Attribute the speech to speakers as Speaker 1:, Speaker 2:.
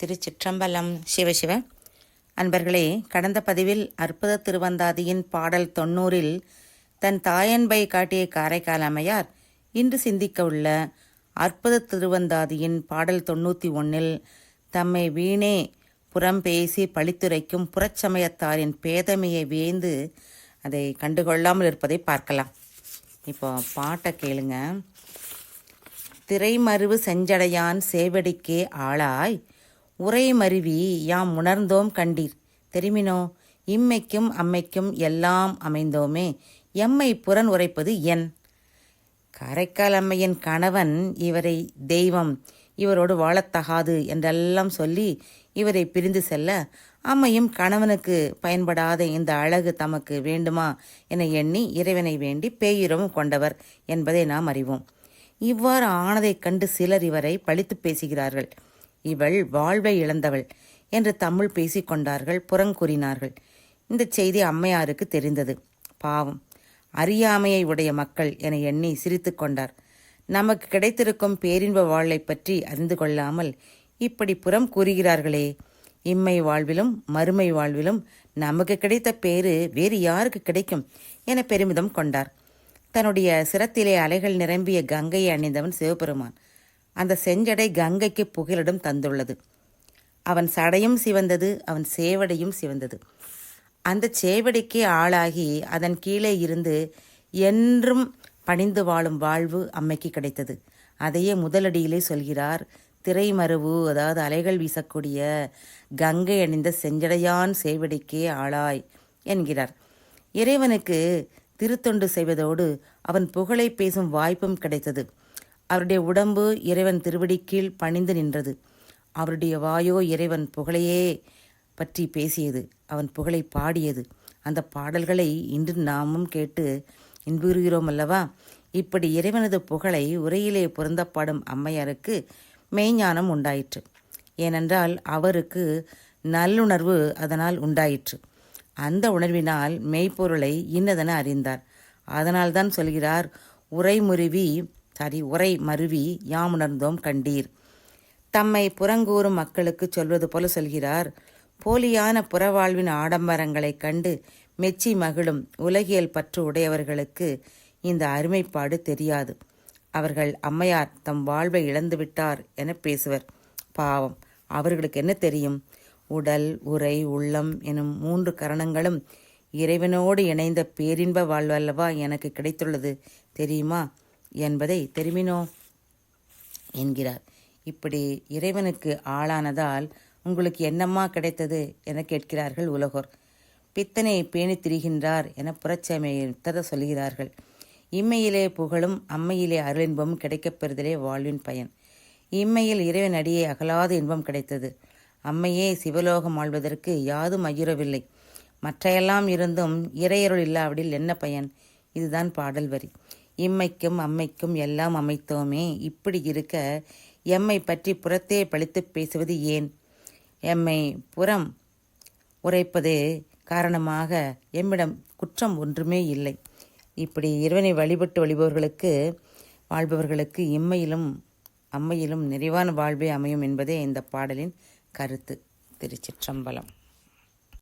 Speaker 1: திருச்சிற்றம்பலம் சிவசிவ. அன்பர்களே கடந்த பதிவில் அற்புத திருவந்தாதியின் பாடல் தொன்னூறில் தன் தாயன்பை காட்டிய காரைக்கால் அம்மையார் இன்று சிந்திக்க உள்ள அற்புத திருவந்தாதியின் பாடல் தொண்ணூற்றி ஒன்றில் தம்மை வீணே புறம் பேசி பழித்துரைக்கும் புறச்சமயத்தாரின் பேதமையை வியந்து அதை கண்டுகொள்ளாமல் இருப்பதை பார்க்கலாம். இப்போ பாட்டை கேளுங்க. திரைமருவு செஞ்சடையான் சேவடிக்கே ஆளாய் உரைமருவி யாம் உணர்ந்தோம் கண்டீர். தெரிமினோ இம்மைக்கும் அம்மைக்கும் எல்லாம் அமைந்தோமே. எம்மை புறன் உரைப்பது என். காரைக்கால் அம்மையின் கணவன் இவரை தெய்வம். இவரோடு வாழத்தகாது என்றெல்லாம் சொல்லி இவரை பிரிந்து செல்ல அம்மையும் கணவனுக்கு பயன்படாத இந்த அழகு தமக்கு வேண்டுமா என எண்ணி இறைவனை வேண்டி பேயுறவும் கொண்டவர் என்பதை நாம் அறிவோம். இவ்வாறு ஆனதைக் கண்டு சிலர் இவரை பழித்து பேசுகிறார்கள். இவள் வாழ்வை இழந்தவள் என்று தமிழ் பேசிக் கொண்டார்கள் புறங்கூறினார்கள். இந்த செய்தி அம்மையாருக்கு தெரிந்தது. பாவம். அறியாமையை உடைய மக்கள் என எண்ணி சிரித்து கொண்டார். நமக்கு கிடைத்திருக்கும் பேரின்ப வாழ்வை பற்றி அறிந்து கொள்ளாமல் இப்படி புறம் கூறுகிறார்களே. இம்மை வாழ்விலும் மறுமை வாழ்விலும் நமக்கு கிடைத்த பேரு வேறு யாருக்கு கிடைக்கும் என பெருமிதம் கொண்டார். தன்னுடைய சிரத்திலே அலைகள் நிரம்பிய கங்கையை அணிந்தவன் சிவபெருமான். அந்த செஞ்சடை கங்கைக்கு புகலிடம் தந்துள்ளது. அவன் சடையும் சிவந்தது அவன் சேவடையும் சிவந்தது. அந்த சேவடிக்கே ஆளாகி அதன் கீழே இருந்து என்றும் பணிந்து வாழும் வாழ்வு அம்மைக்கு கிடைத்தது. அதையே முதலடியிலே சொல்கிறார் திரைமருவு அதாவது அலைகள் வீசக்கூடிய கங்கை அணிந்த செஞ்சடையான் சேவடிக்கே ஆளாய் என்கிறார். இறைவனுக்கு திருத்தொண்டு செய்வதோடு அவன் புகழை பேசும் வாய்ப்பும் கிடைத்தது. அவருடைய உடம்பு இறைவன் திருவடி கீழ் பணிந்து நின்றது. அவருடைய வாயோ இறைவன் புகழையே பற்றி பேசியது. அவன் புகழை பாடியது. அந்த பாடல்களை இன்று நாமும் கேட்டு இன்புறுகிறோம் அல்லவா? இப்படி இறைவனது புகழை உரையிலே புறந்தப்பாடும் அம்மையாருக்கு மெய்ஞானம் உண்டாயிற்று. ஏனென்றால் அவருக்கு நல்லுணர்வு அதனால் உண்டாயிற்று. அந்த உணர்வினால் மெய்ப்பொருளை இன்னதென அறிந்தார். அதனால்தான் சொல்கிறார் உரைமுருவி சாரி உரை மருவி யாம் உணர்ந்தோம் கண்டீர். தம்மை புறங்கூறும் மக்களுக்கு சொல்வது போல சொல்கிறார். போலியான புறவாழ்வின் ஆடம்பரங்களைக் கண்டு மெச்சி மகிழும் உலகியல் பற்று உடையவர்களுக்கு இந்த அருமைப்பாடு தெரியாது. அவர்கள் அம்மையார் தம் வாழ்வை இழந்துவிட்டார் என பேசுவர். பாவம் அவர்களுக்கு என்ன தெரியும்? உடல் உரை உள்ளம் எனும் மூன்று கரணங்களும் இறைவனோடு இணைந்த பேரின்ப வாழ்வல்லவா எனக்கு கிடைத்துள்ளது தெரியுமா? என்பதை தெரிவினோ என்கிறார். இப்படி இறைவனுக்கு ஆளானதால் உங்களுக்கு என்னம்மா கிடைத்தது? என கேட்கிறார்கள் உலகோர். பித்தனை பேணித் திரிகின்றார் என புறச்சமயத்தத சொல்கிறார்கள். இம்மையிலே புகழும் அம்மையிலே அருளின்பமும் கிடைக்கப் பெறுதலே வாழ்வின் பயன். இம்மையில் இறைவன் அடியே அகலாத இன்பம் கிடைத்தது. அம்மையே சிவலோகம் ஆழ்வதற்கு யாதும் ஐயுறவில்லை. மற்றையெல்லாம் இருந்தும் இறையருள் இல்லாவிடில் என்ன பயன்? இதுதான் பாடல் வரி. இம்மைக்கும் அம்மைக்கும் எல்லாம் அமைத்தோமே. இப்படி இருக்க எம்மை பற்றி புறத்தே பழித்து பேசுவது ஏன்? எம்மை புறம் உரைப்பது காரணமாக எம்மிடம் குற்றம் ஒன்றுமே இல்லை. இப்படி இறைவனை வழிபட்டு வழிபவர்களுக்கு வாழ்பவர்களுக்கு இம்மையிலும் அம்மையிலும் நிறைவான வாழ்வே அமையும் என்பதே இந்த பாடலின் கருத்து. திருச்சிற்றம்பலம்.